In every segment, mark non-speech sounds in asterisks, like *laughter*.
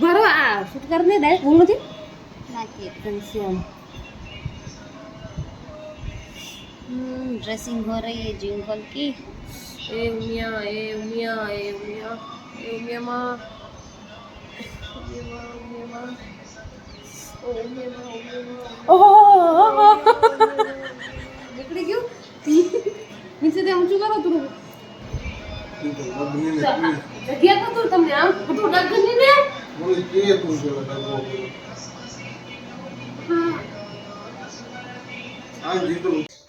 ભરો આ શૂટ કરીને ડાયરેક્ટ ભૂલ નથી નાખીએ ઘનશ્યામ ड्रेसिंग हो रही है जिंगल की એ ઉમિયા એ ઉમિયા એ ઉમિયા એ ઉમિયામાં ઉમિયામાં, ઉમિયામાં. ઓ, ઉમિયામાં, ઉમિયામાં. ઓહો! નીકળી ગયું નીચે તે ઊંચું કરો થોડું જગ્યા તો તું તમને આમ બધું ડગની ને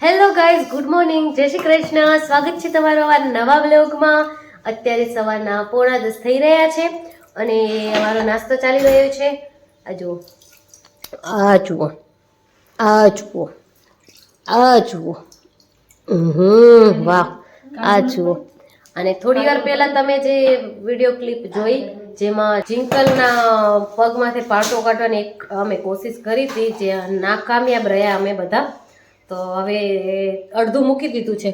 હેલો ગાઈઝ ગુડ મોર્નિંગ જય શ્રી કૃષ્ણ સ્વાગત છે તમારો આ નવા બ્લોગમાં અત્યારે સવારના પોણા દસ થઈ રહ્યા છે અને અમારો નાસ્તો ચાલી રહ્યો છે આ જુઓ આ જુઓ આ જુઓ આ જુઓ હમ વાહ આ જુઓ અને થોડી વાર પહેલા તમે જે વીડિયો ક્લિપ જોઈ જેમાં જિંકલના પગમાંથી પાટો કાઢવાની એક અમે કોશિશ કરી હતી જે નાકામયાબ રહ્યા અમે બધા. તો હવે અડધું મૂકી દીધું છે.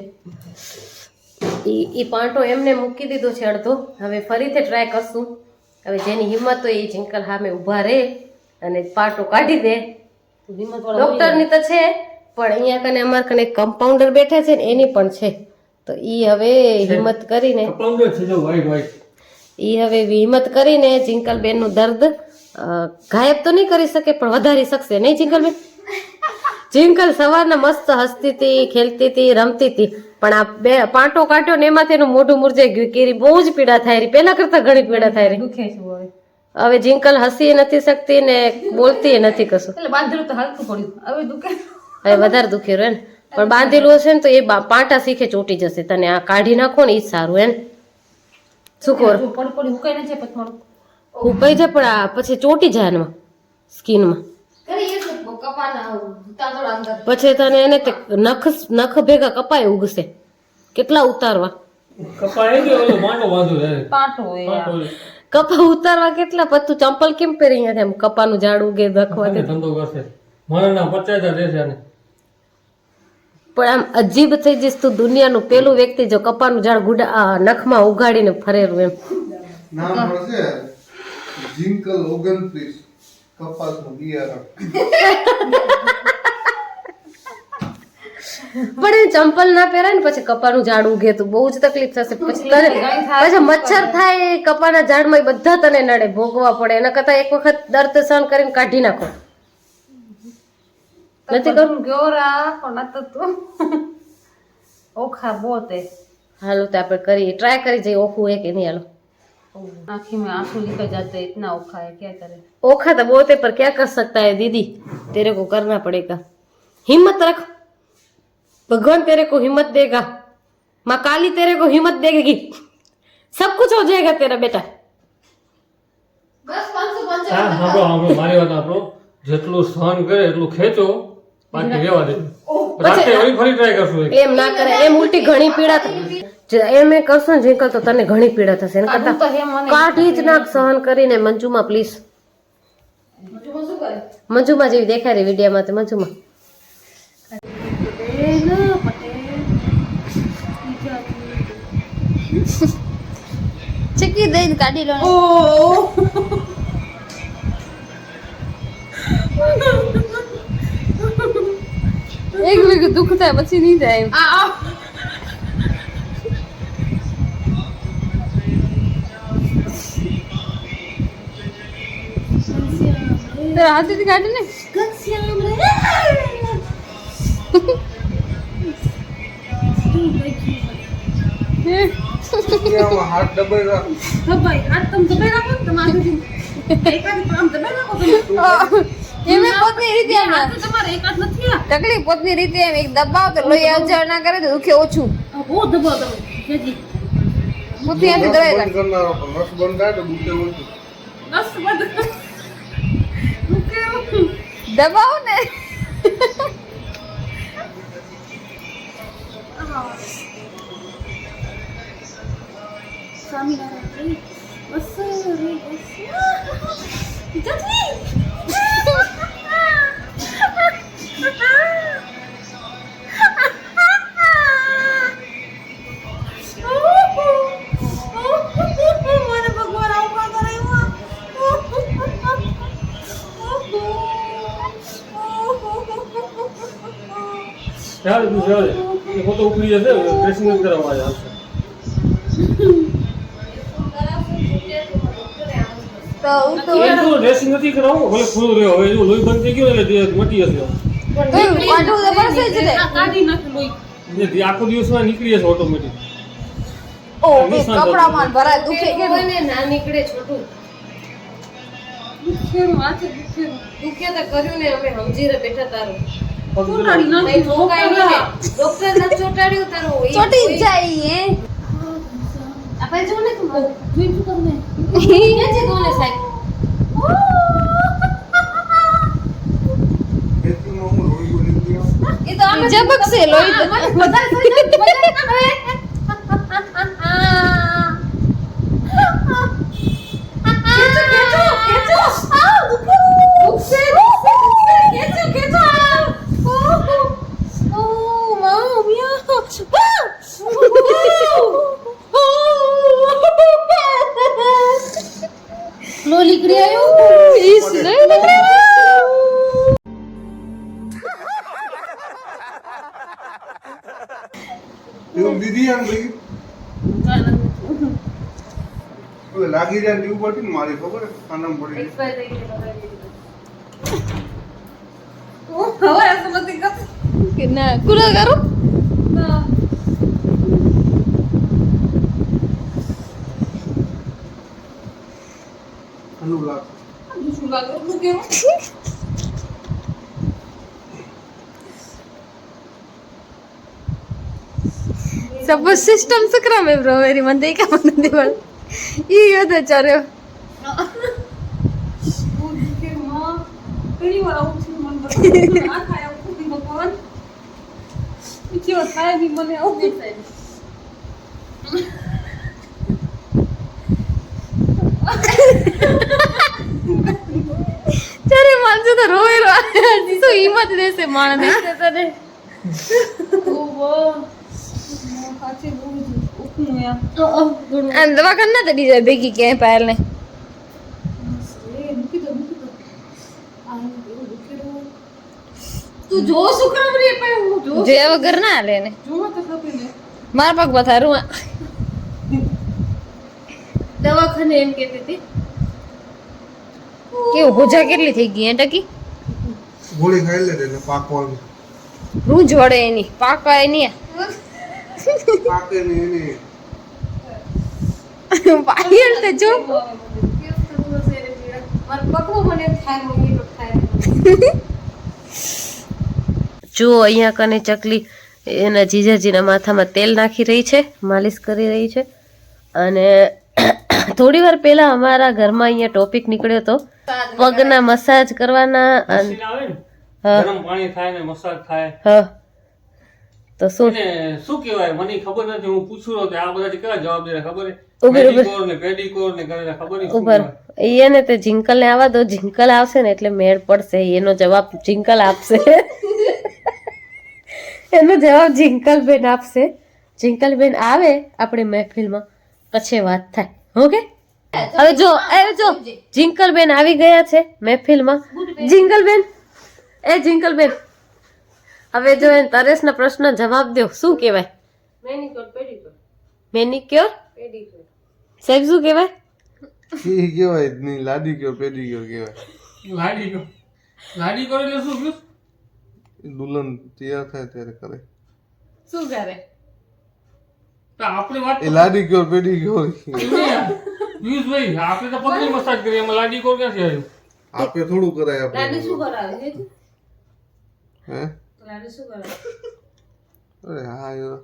એ એ પાટો એમને મૂકી દીધો છે અડધો. હવે ફરીથી ટ્રાય કરશું. હવે જેની હિંમત હોય એ જિંકલ સામે ઊભા રહે અને પાટો કાઢી દે. ડોક્ટરની તો છે પણ અહીંયા કને અમારે કને કમ્પાઉન્ડર બેઠા છે ને એની પણ છે. તો એ હવે હિંમત કરીને કમ્પાઉન્ડર છે જો વાઈટ white. એ હવે હિંમત કરીને જિંકલ બેનનું દર્દ ગાયબ તો નહીં કરી શકે પણ વધારી શકશે. નહીં જિંકલ બેન જિંકલ સવારના મસ્ત હસતી હતી ખેલતી હતી રમતી હતી પણ આ બે પાંટો કાઢ્યો ને એમાં તેનું મોઢું મુરજે ગયું. કેરી બહુ જ પીડા થાય રહી. પેલા કરતા ઘણી પીડા થાય રહી. હવે જિંકલ હસી નથી શકતી ને બોલતી નથી કશું. એટલે બાંધેલું તો હલકું પડ્યું. હવે દુખે. હવે વધારે દુખ્યું રહ્યો ને પણ બાંધેલું હશે ને તો એ પાંટા શીખે ચોટી જશે. તને આ કાઢી નાખો ને એ જ સારું એમ. શું કર જો પડી પડી ના છે પછી ઉપાઈ જાય પણ આ પછી ચોટી જાય એમાં સ્કીનમાં. પછી તને એને તે નખ નખ ભેગા કપાય ઉગશે. કેટલા ઉતારવા? છે. છે. કપા ઉતારવા કેટલા? પછી તું ચંપલ કેમ પહેરી અહીંયા? કપાનું ઝાડ ઉગે દખવા ધંધો કરશે. પચાસ હજાર રહેશે આને. પણ આમ અજીબ થઈ જઈશ તું દુનિયાનું પેલું વ્યક્તિ જો કપાનું ઝાડ ગુડા આ નખમાં ઉગાડીને ફરેલું એમ. નામ હશે જિંકલ ઓગણત્રીસ કપાસનું બિયારણ. પણ એ ચંપલ ના પહેરાય ને પછી કપાનું ઝાડ ઉગે તો બહુ જ તકલીફ થશે. પછી તને *laughs* પછી મચ્છર થાય કપાના ઝાડમાં એ બધા તને નડે ભોગવા પડે. એના કરતા એક વખત દર્દ સહન કરીને કાઢી નાખો. નથી કરવું ગોરા પણ આ તો તું ઓખા બોતે હાલો તો આપણે કરીએ ટ્રાય કરી જઈએ ઓખું એ કે નહીં હાલો आँखी में आंसू निकल जाते हैं इतना औखा है क्या करे ओखा तो बहुत है पर क्या कर सकता है दीदी तेरे को करना पड़ेगा हिम्मत रख भगवान तेरे को हिम्मत देगा माँ काली तेरे को हिम्मत देगी सब कुछ हो जाएगा तेरा बेटा હા સાંભળો સાંભળો મારી વાત સાંભળો જેટલું સહન કરે એટલું ખેંચો બાકી રહેવા દે રાતે વળી ફરી ટ્રાય કરશું એમ ના કરે એમ ઉલટી ઘણી પીડા એમ એ કરશો ને જીંકલ તો તને ઘણી પીડા થશે. એના કરતા કાઢી જ નાખ સહન કરીને મંજુમાં પ્લીઝ મંજુમાં જેવી દેખાય રહી વિડીયોમાં તે મંજુમાં. ચકી દઈને કાઢી લો એક વીક દુઃખ થાય પછી નહીં જાય તારા હાથેથી કાઢી ને? આમાં હાથ દબાઈ રાખ એમે તમારે તકલીફ પોતની રીતે એમ એક દબાવ તો લોહી આવજર ના કરે તો દુખે ઓછું. બહુ દબાવ તમે ને. સ્વામી ચાલે તું ચાલે. એ પોતે ઉપરી જશે ડ્રેસિંગ જ કરવા આવ્યા હશે ડ્રેસિંગ નથી કરાવું ભલે ખુલ્લું રહ્યો હવે જો લોહી બંધ થઈ ગયું એટલે મટી જશે. આખો દિવસમાં નીકળી જશે ઓટોમેટિક ઓ બે કપડામાં ભરાય દુખે કે કોઈ ના નીકળે છોટું. દુખેરું આ છે દુખે તો કર્યું ને અમે સમજી રે બેઠા તારું. ને. ચોટાડ્યું તારું ચોટી જાય હે આપણે જો ને તું જોઈ શું તમને છે કોને સાહેબ ખેતીમાં હું રોઈ બોલી ગયો એ તો આમ ઝબકશે લોહી તો લો નીકળી આવ્યો એવું દીદી આમ લાગી જાય ને એવું પડતી ને મારી ખબર હે? આનંદ પડી ગઈ. હવે આ સમજતી કર કે ના કુરા કરો ઠંડુ લાગે શું લાગે દુખેરું સપોઝ સિસ્ટમ સુકરા મે બ્રો વેરી મને દેખા મને દેવલ ઈ યોદ ચર્યો બહુ દુખેરું હા પહેલી વાર આવું છું મન બરાબર આ થાય સિસ્ટમ ખુદી ભગવાન બીજી વાર થાય બી મને આવું નહીં થાય ચારે માનજો તો રોવે રો શું હિંમત રહેશે માણને તને સાચે બહુ જ ઉકળું યાર આમ દવાખાને ના તડી જાય ભેગી ક્યાંય પાયલ ને જો વગર ના હાલે ને મારા પગ પથારું. દવાખાને એમ કહેતી હતી. કેવું ભૂજા કેટલી થઈ ગઈ ટકી? ગોળી ખાઈ લે પાકવાની રૂજ વડે એની પાકા એની પાકે ને એની પાયલ તો જો મારે પકવો મને એમ થાય મમ્મી તો થાય જો અહીંયા કને ચકલી એના જીજાજીના માથામાં તેલ નાખી રહી છે માલિશ કરી રહી છે. અને થોડી વાર પહેલા અમારા ઘરમાં અહીંયા ટોપિક નીકળ્યો હતો પગના મસાજ કરવાના. ગરમ પાણી થાય ને મસાજ થાય. હા. તો શું? શું કહેવાય? મને ખબર નથી. હું પૂછું રહ્યો કે આ બધા કેવા જવાબ દે ખબર છે? ઊભી, ઊભી. ને પેડિકોર ને કરે ખબર નહીં શું એને તે જિંકલ ને આવવા દો. જિંકલ આવશે ને એટલે મેળ પડશે. એનો જવાબ જિંકલ આપશે. *laughs* એનો જવાબ જિંકલ બેન આપશે. જિંકલ બેન આવે આપણે મહેફિલમાં. પછી વાત થાય. ઓકે હવે જો હવે જો જિંકલ બેન આવી ગયા છે મહેફિલમાં. જિંકલ બેન. એ જિંકલ બેન. હવે જો એને તરેશના પ્રશ્ન જવાબ દો શું કહેવાય? મેનિક્યોર સાહેબ શું કહેવાય? એ કહેવાય જ નહીં લાડી કયો પેડી કયો કહેવાય. લાડી ગયો લાડી કરો એટલે શું કહ્યું દુલ્હન તૈયાર થાય ત્યારે કરે. શું કરે? તો આપણે વાત એ લાડી કયો પેડી કયો પિયુષભાઈ આપણે તો પગની મસાજ કરીએ એમાં લાડી કોર ક્યાંથી આવ્યું? આપે થોડું કરાય આપણે. શું કરાવે? હે? લાડુ શું કરાવે અરે હા યાર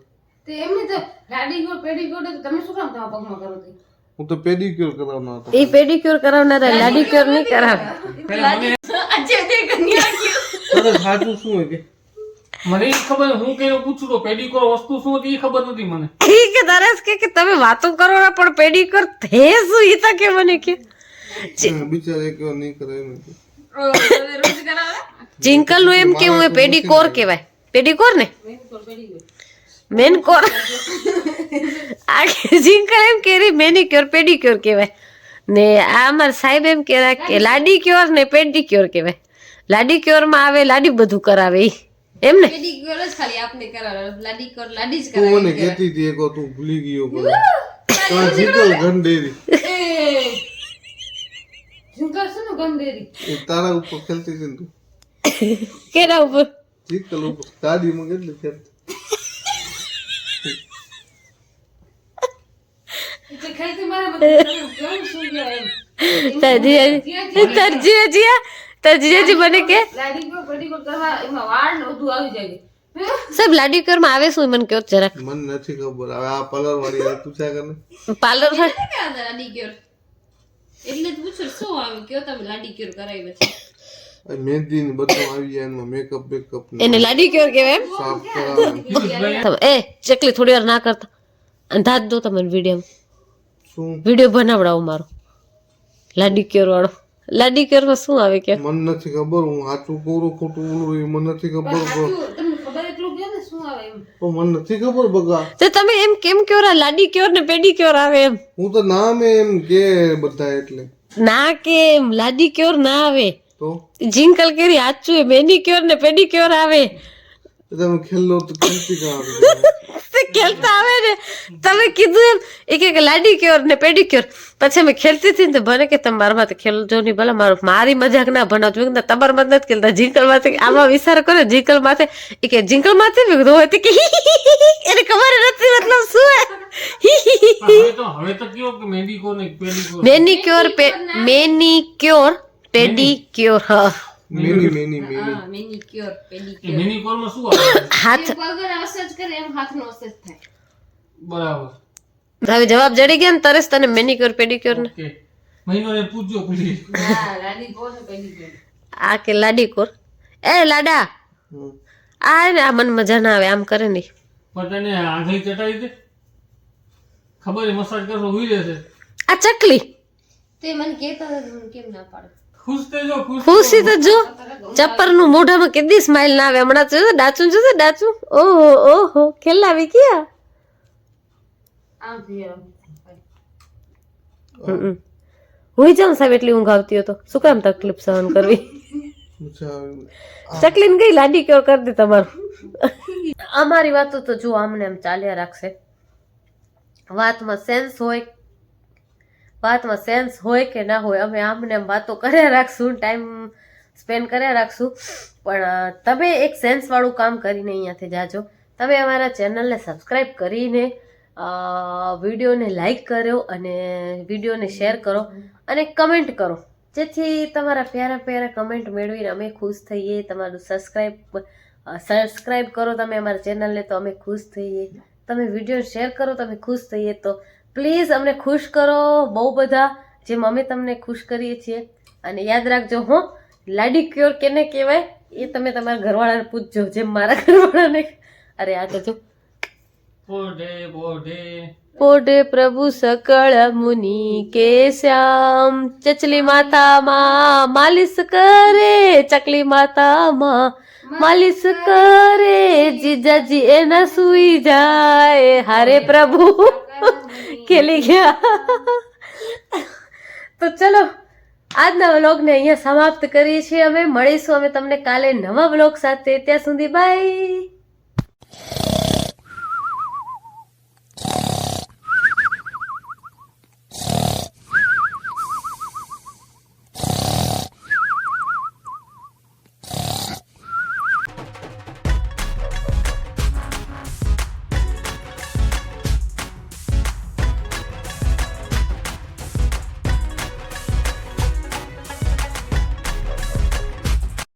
તે. એમની તો લાડી ગોળ પેડી ગોળ તો તમે શું કામ તમારા પગમાં કરો છો? હું તો પેડિક્યોર કરાવવાનો હતો. એ પેડિક્યોર કરાવનારા લાડીક્યોર નહીં કરાવે. પેલા મને તરત સાચું શું હોય કે? મને ઈ ખબર હું કઈ પૂછું તો પેડિકોર વસ્તુ શું હતી એ ખબર નથી મને. ઈ કે તરસ કે કે તમે વાતો કરો ને પણ પેડિક્યોર થે શું ઈ તો કે મને કે? બિચારા એક વાર નહીં કરે એમ હતું. જિંકલનું એમ કેવું એ પેડિકોર કહેવાય. પેડિકોર ને? મેન કોર આ જિંકલ એમ કે મેનિક્યોર પેડિક્યોર કહેવાય. ને આ અમારા સાહેબ એમ કે લાડી ક્યોર ને પેડિક્યોર કહેવાય. લાડી ક્યોરમાં આવે લાડી બધું કરાવે ઈ. એમ ને? પેડિક્યોર જ ખાલી આપને કરાવે. લાડી જ તું મને કરાવે કહેતી હતી એક તું ભૂલી ગયો પણ. ત્યાં ગંડેરી ઝુંકા છે ને ગંદેરી એ તારા ઉપર ખેલતી હતી ને તું કેના ઉપર જીતલ ઉપર ગાડીમાં કેટલી ખેલતી એટલે ખેલતી મારા બધું કેમ શું કહેવાય એમ તાર જીજાજી તાર જીજાજી આ? તાર જીજાજી મને કે લાડી પર પડી પર કરવા એમાં વાળ ને બધું આવી જાય સાહેબ લાડી માં આવે શું મને કયો જરાક મને નથી ખબર હવે આ પલર વાળી આ પૂછ્યા કરે પાર્લર લાડીક્યોર એટલે પૂછું શું આવે? કયો તમે લાડીક્યોર કરાવી પછી? મહેંદી ને બધું આવી જાય એમાં મેકઅપ બેકઅપ એને લાડી કયો કહેવાય એમ? તમે એ ચકલી થોડી વાર ના કરતા. અને ધાત દો તમે વીડિયો શું? વીડિયો બનાવડાવો મારો. લાડી ક્યોર વાળો. લાડી ક્યોર શું આવે કે? મને નથી ખબર હું સાચું કોરું ખોટું બોલું એ મને નથી ખબર પણ તમને ખબર એટલું કે એમ મને નથી ખબર બગા. તો તમે એમ કેમ ક્યોર રા લાડી કયો ને પેડી ક્યોર આવે એમ? હું તો નામ એમ કે બધા એટલે. ના કેમ લાડી કયો ના આવે. તો? જિંકલ કેરી હાચું એ મેની ક્યોર ને પેડી ક્યોર આવે. તમે ખેલો તો ખેલતી કાં તે ખેલતા આવે ને તમે કીધું એમ એક એક લાડી ક્યોર ને પેડી ક્યોર પછી મેં ખેલતી હતી ને તો ભલે કે તમે મારા માથે ખેલજો નહીં ભલે મારું મારી મજાક ના બનાવજો કીધું, તમારા માં નથી ખેલતા જિંકલ માથે આમાં વિચાર કરો જિંકલ માથે એ કે જિંકલ માથે બી હોય તો કે એને ખબર નથી મતલબ શું કે મેનિક્યોર મેનિક્યોર પેડિક્યોર હા. મેની મેની મેની હા મેનિક્યોર પેડિક્યોર મેનિકોરમાં શું આવે? *laughs* *laughs* હાથ. વગર મસાજ કરે એમ હાથનો મસાજ થાય. બરાબર. હવે જવાબ જડી ગયા ને તરસ તને મેનિક્યોર પેડિક્યોર ને. મહિનો પૂછજો પ્લીઝ હા લાડી કોર પેડિક્યોર આ કે લાડીકોર? એ લાડા. આ ને આ મને મજા ના આવે આમ કરે નહીં પણ તને આંગળી ચટાવી દે. ખબર મસાજ કરશો હુઈ જશે આ ચકલી. તે મને કહેતા કેમ ના પાડે? ખુશ તો જો ચપ્પરનું મોઢામાં કેટલી સ્માઈલ ના આવે. હમણાં જોયું ડાચું જોયું ડાચું. ઓહો ઓહો ખેલાવી ગયા આમ હમ. હુઈ જાઉં સાહેબ એટલી ઊંઘ આવતી હતો શું કામ તકલીફ સહન કરવી? ચકલીન ગઈ લાડી કયો કરી દે તમારું. અમારી વાતો તો જો આમને એમ ચાલ્યા રાખશે. વાતમાં સેન્સ હોય વાતમાં સેન્સ હોય કે ના હોય, અમે આમને આમ વાતો કર્યા રાખશું ટાઈમ સ્પેન્ડ કર્યા રાખશું. પણ તમે એક સેન્સવાળું કામ કરીને અહીંયાથી જાજો. તમે અમારા ચેનલને સબસ્ક્રાઈબ કરીને વિડીયોને લાઈક કર્યો અને વિડીયોને શેર કરો અને કમેન્ટ કરો. જેથી તમારા પ્યારા પ્યારા કમેન્ટ મેળવીને અમે ખુશ થઈએ. તમારું સબસ્ક્રાઈબ સબસ્ક્રાઈબ કરો તમે અમારા ચેનલને તો અમે ખુશ થઈએ. તમે વીડિયો શેર કરો તમે ખુશ થઈએ. તો પ્લીઝ અમને ખુશ કરો બહુ બધા જેમ અમે તમને ખુશ કરીએ છીએ. અને યાદ રાખજો હો લાડી ક્યોર કેને કહેવાય એ તમે તમારા ઘરવાળાને પૂછજો જેમ મારા ઘરવાળાને. અરે આ તો જો. પોઢે પ્રભુ સકળ મુનિ કે શ્યામ. ચચલી માતામાં માલિશ કરે ચકલી માતામાં માલિશ કરે. જીજાજી એના સુઈ જાય. હારે પ્રભુ. ખેલી ગયા. તો ચલો, આજના વ્લોગને અહીંયા સમાપ્ત કરીએ છીએ. અમે મળીશું. અમે તમને કાલે નવા વ્લોગ સાથે. ત્યાં સુધી બાય.